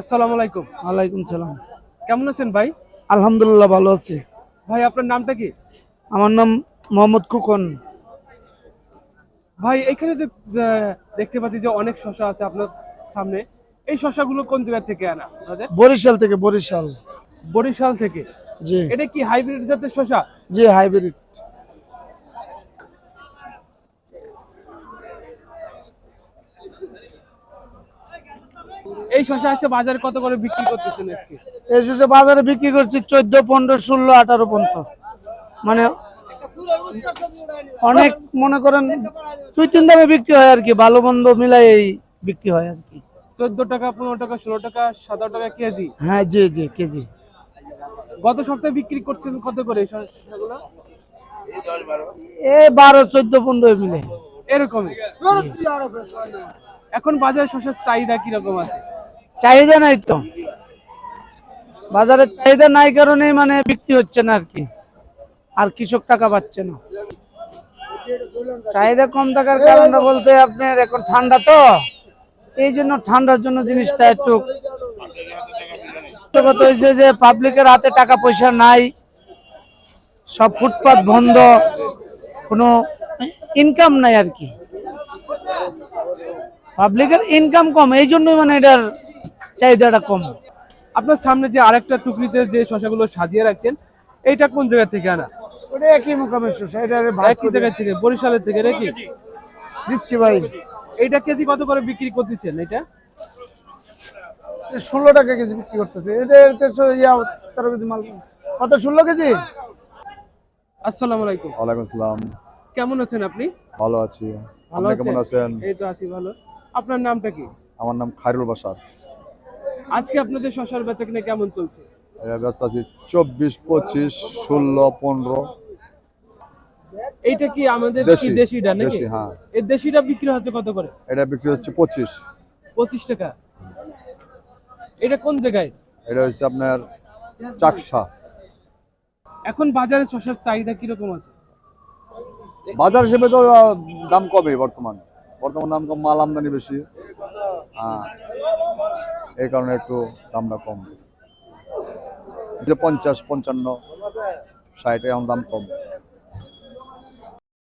আসসালামু আলাইকুম। ওয়ালাইকুম সালাম। কেমন আছেন ভাই? আলহামদুলিল্লাহ ভালো আছি। ভাই আপনার নামটা কি? আমার নাম মোহাম্মদ খুকন। ভাই এখানে যে দেখতে পাচ্ছি যে অনেক শশা আছে আপনার সামনে। এই শশাগুলো কোন জায়গা থেকে আনা বরিশাল থেকে বরিশাল। বরিশাল থেকে। জি। এটা কি হাইব্রিড জাতের শশা? জি হাইব্রিড। এই শশা আছে বাজারে কত করে বিক্রি করতেছেন আজকে? এই শুষে বাজারে বিক্রি করছি চোদ্দ পনেরো ষোলো আঠারো পর্যন্ত। মানে অনেক মনে করেন দুই তিন দামে বিক্রি হয় আর কি ভালো মন্দ মিলাই এই বিক্রি হয় আর কি। চোদ্দ টাকা পনেরো টাকা ষোলো টাকা সতেরো টাকা কেজি? হ্যাঁ জি জি কেজি। গত সপ্তাহে বিক্রি করছেন কত করে এই শসাগুলো? এ বারো চোদ্দ পনেরো মিলে। এরকমই? এখন বাজারে শসার চাহিদা কীরকম আছে? চাহিদা নাই তো। বাজারে চাহিদা নাই কারণেই মানে বিক্রি হচ্ছে না আর কি। আর কৃষক টাকা পাচ্ছে না। চাহিদা কম থাকার কারণটা বলতে আপনার এখন ঠান্ডা তো। এই জন্য ঠান্ডার জন্য জিনিসটা একটু কথা হয়েছে যে পাবলিকের হাতে টাকা পয়সা নাই। সব ফুটপাত বন্ধ। কোনো ইনকাম নাই আর কি। পাবলিকের ইনকাম কম। এই জন্যই মানে এটার চাহিদাটা কম। আপনার সামনে যে আরেকটা টুকরিতে যে শসাগুলো সাজিয়ে রাখছেন এইটা কোন জায়গা থেকে আনা? ওটা একই মোকামের শসা এটা একই জায়গা থেকে বরিশালের থেকে নাকি? দিচ্ছি ভাই। এইটা কেজি কত করে বিক্রি করতেছেন এটা ষোলো টাকা কেজি বিক্রি করতেছে। এদের তেরো কেজি মাল। কত ষোলো কেজি? আসসালামু আলাইকুম। ওয়ালাইকুম আসসালাম। কেমন আছেন আপনি? ভালো আছি। ভালো কেমন আছেন? এই তো আছি ভালো। আপনার নামটা কি? আমার নাম খায়রুল বাসার আজকে আপনাদের শশার বেচা কিনা কেমন চলছে? ব্যস্ত আছি চব্বিশ পঁচিশ ষোলো পনেরো। এইটা কি আমাদের কি দেশি দেশিটা নাকি? হ্যাঁ। এই দেশিটা বিক্রি হচ্ছে কত করে? এটা বিক্রি হচ্ছে পঁচিশ। পঁচিশ টাকা। এটা কোন জায়গায়? এটা হচ্ছে আপনার চাকসা। এখন বাজারে শশার চাহিদা কীরকম আছে? বাজার হিসেবে তো দাম কমে বর্তমান। বর্তমান দাম কম মাল আমদানি বেশি। হ্যাঁ। এই কারণে একটু দামটা কম। যে পঞ্চাশ পঞ্চান্ন ষাট এখন দাম কম।